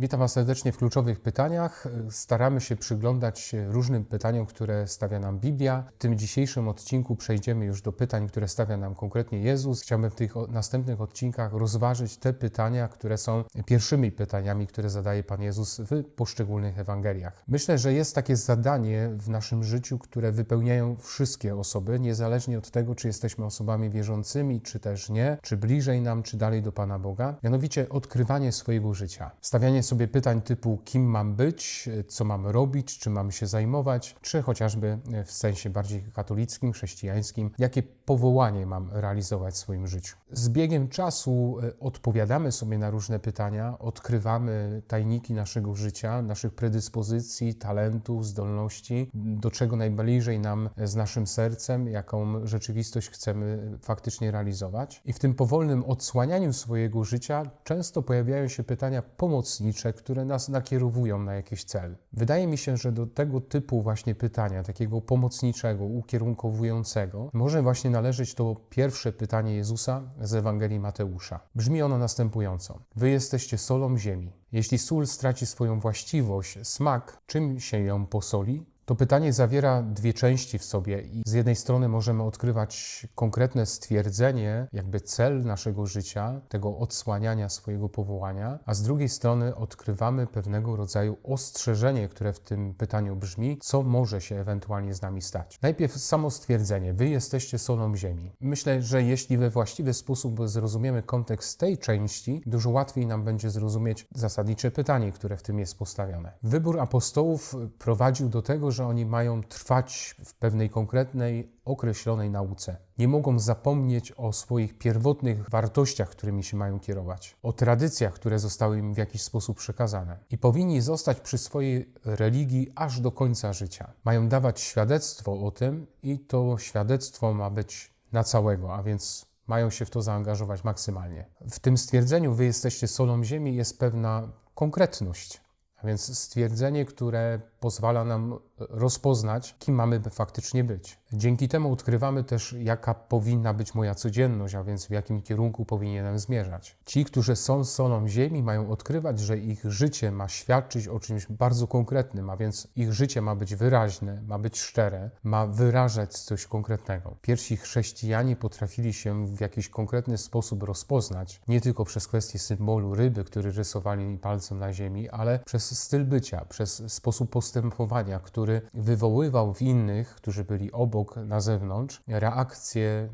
Witam Was serdecznie w kluczowych pytaniach. Staramy się przyglądać się różnym pytaniom, które stawia nam Biblia. W tym dzisiejszym odcinku przejdziemy już do pytań, które stawia nam konkretnie Jezus. Chciałbym w tych następnych odcinkach rozważyć te pytania, które są pierwszymi pytaniami, które zadaje Pan Jezus w poszczególnych Ewangeliach. Myślę, że jest takie zadanie w naszym życiu, które wypełniają wszystkie osoby, niezależnie od tego, czy jesteśmy osobami wierzącymi, czy też nie, czy bliżej nam, czy dalej do Pana Boga. Mianowicie odkrywanie swojego życia. Stawianie sobie pytań typu kim mam być, co mam robić, czym mam się zajmować, czy chociażby w sensie bardziej katolickim, chrześcijańskim, jakie powołanie mam realizować w swoim życiu. Z biegiem czasu e, odpowiadamy sobie na różne pytania, odkrywamy tajniki naszego życia, naszych predyspozycji, talentów, zdolności, do czego najbliżej nam z naszym sercem, jaką rzeczywistość chcemy faktycznie realizować. I w tym powolnym odsłanianiu swojego życia często pojawiają się pytania pomocnicze, które nas nakierowują na jakiś cel. Wydaje mi się, że do tego typu właśnie pytania, takiego pomocniczego, ukierunkowującego, może właśnie należeć to pierwsze pytanie Jezusa z Ewangelii Mateusza. Brzmi ono następująco: Wy jesteście solą ziemi. Jeśli sól straci swoją właściwość, smak, czym się ją posoli? To pytanie zawiera dwie części w sobie i z jednej strony możemy odkrywać konkretne stwierdzenie, jakby cel naszego życia, tego odsłaniania swojego powołania, a z drugiej strony odkrywamy pewnego rodzaju ostrzeżenie, które w tym pytaniu brzmi, co może się ewentualnie z nami stać. Najpierw samo stwierdzenie, wy jesteście solą ziemi. Myślę, że jeśli we właściwy sposób zrozumiemy kontekst tej części, dużo łatwiej nam będzie zrozumieć zasadnicze pytanie, które w tym jest postawione. Wybór apostołów prowadził do tego, że oni mają trwać w pewnej konkretnej, określonej nauce. Nie mogą zapomnieć o swoich pierwotnych wartościach, którymi się mają kierować, o tradycjach, które zostały im w jakiś sposób przekazane. I powinni zostać przy swojej religii aż do końca życia. Mają dawać świadectwo o tym, i to świadectwo ma być na całego, a więc mają się w to zaangażować maksymalnie. W tym stwierdzeniu, wy jesteście solą ziemi, jest pewna konkretność. A więc stwierdzenie, które pozwala nam rozpoznać, kim mamy faktycznie być. Dzięki temu odkrywamy też, jaka powinna być moja codzienność, a więc w jakim kierunku powinienem zmierzać. Ci, którzy są solą ziemi, mają odkrywać, że ich życie ma świadczyć o czymś bardzo konkretnym, a więc ich życie ma być wyraźne, ma być szczere, ma wyrażać coś konkretnego. Pierwsi chrześcijanie potrafili się w jakiś konkretny sposób rozpoznać, nie tylko przez kwestię symbolu ryby, który rysowali palcem na ziemi, ale przez styl bycia, przez sposób postępowania, który wywoływał w innych, którzy byli obok na zewnątrz, reakcje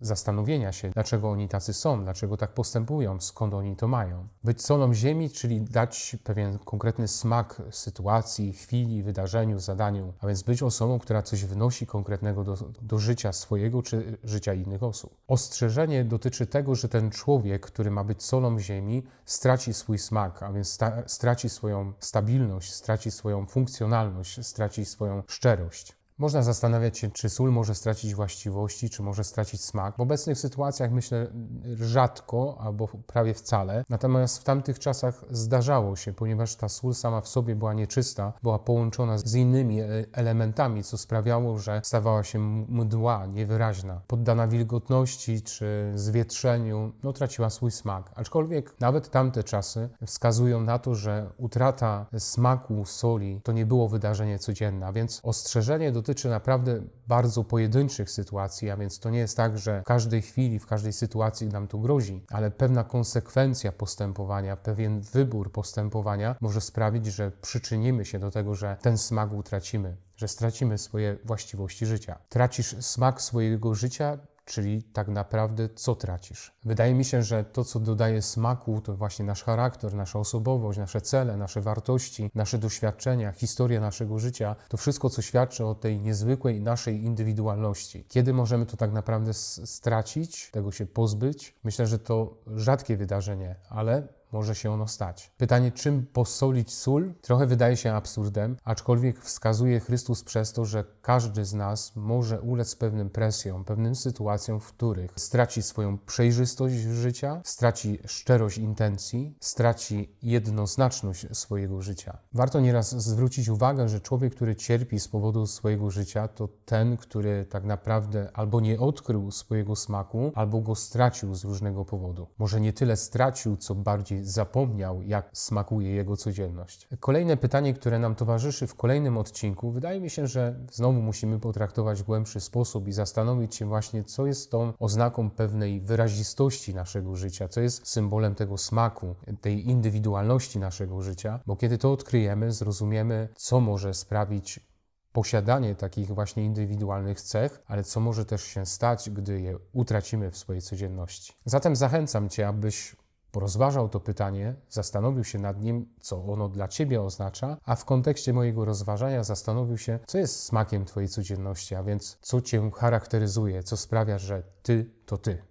zastanowienia się, dlaczego oni tacy są, dlaczego tak postępują, skąd oni to mają. Być solą ziemi, czyli dać pewien konkretny smak sytuacji, chwili, wydarzeniu, zadaniu, a więc być osobą, która coś wnosi konkretnego do, do życia swojego czy życia innych osób. Ostrzeżenie dotyczy tego, że ten człowiek, który ma być solą ziemi, straci swój smak, a więc sta- straci swoją stabilność, straci swoją funkcjonalność, straci swoją szczerość. Można zastanawiać się, czy sól może stracić właściwości, czy może stracić smak. W obecnych sytuacjach myślę rzadko albo prawie wcale. Natomiast w tamtych czasach zdarzało się, ponieważ ta sól sama w sobie była nieczysta, była połączona z innymi e, elementami, co sprawiało, że stawała się mdła, niewyraźna. Poddana wilgotności czy zwietrzeniu, no traciła swój smak. Aczkolwiek nawet tamte czasy wskazują na to, że utrata smaku soli to nie było wydarzenie codzienne, a więc ostrzeżenie dotyczy naprawdę bardzo pojedynczych sytuacji, a więc to nie jest tak, że w każdej chwili, w każdej sytuacji nam tu grozi, ale pewna konsekwencja postępowania, pewien wybór postępowania może sprawić, że przyczynimy się do tego, że ten smak utracimy, że stracimy swoje właściwości życia. Tracisz smak swojego życia, czyli tak naprawdę co tracisz. Wydaje mi się, że to, co dodaje smaku, to właśnie nasz charakter, nasza osobowość, nasze cele, nasze wartości, nasze doświadczenia, historia naszego życia, to wszystko, co świadczy o tej niezwykłej naszej indywidualności. Kiedy możemy to tak naprawdę stracić, tego się pozbyć? Myślę, że to rzadkie wydarzenie, ale może się ono stać. Pytanie, czym posolić sól, trochę wydaje się absurdem, aczkolwiek wskazuje Chrystus przez to, że każdy z nas może ulec pewnym presjom, pewnym sytuacjom, w których straci swoją przejrzystość życia, straci szczerość intencji, straci jednoznaczność swojego życia. Warto nieraz zwrócić uwagę, że człowiek, który cierpi z powodu swojego życia, to ten, który tak naprawdę albo nie odkrył swojego smaku, albo go stracił z różnego powodu. Może nie tyle stracił, co bardziej zapomniał, jak smakuje Jego codzienność. Kolejne pytanie, które nam towarzyszy w kolejnym odcinku, wydaje mi się, że znowu musimy potraktować w głębszy sposób i zastanowić się właśnie, co jest tą oznaką pewnej wyrazistości naszego życia, co jest symbolem tego smaku, tej indywidualności naszego życia, bo kiedy to odkryjemy, zrozumiemy, co może sprawić posiadanie takich właśnie indywidualnych cech, ale co może też się stać, gdy je utracimy w swojej codzienności. Zatem zachęcam Cię, abyś porozważał to pytanie, zastanowił się nad nim, co ono dla Ciebie oznacza, a w kontekście mojego rozważania zastanowił się, co jest smakiem Twojej codzienności, a więc co Cię charakteryzuje, co sprawia, że Ty to Ty.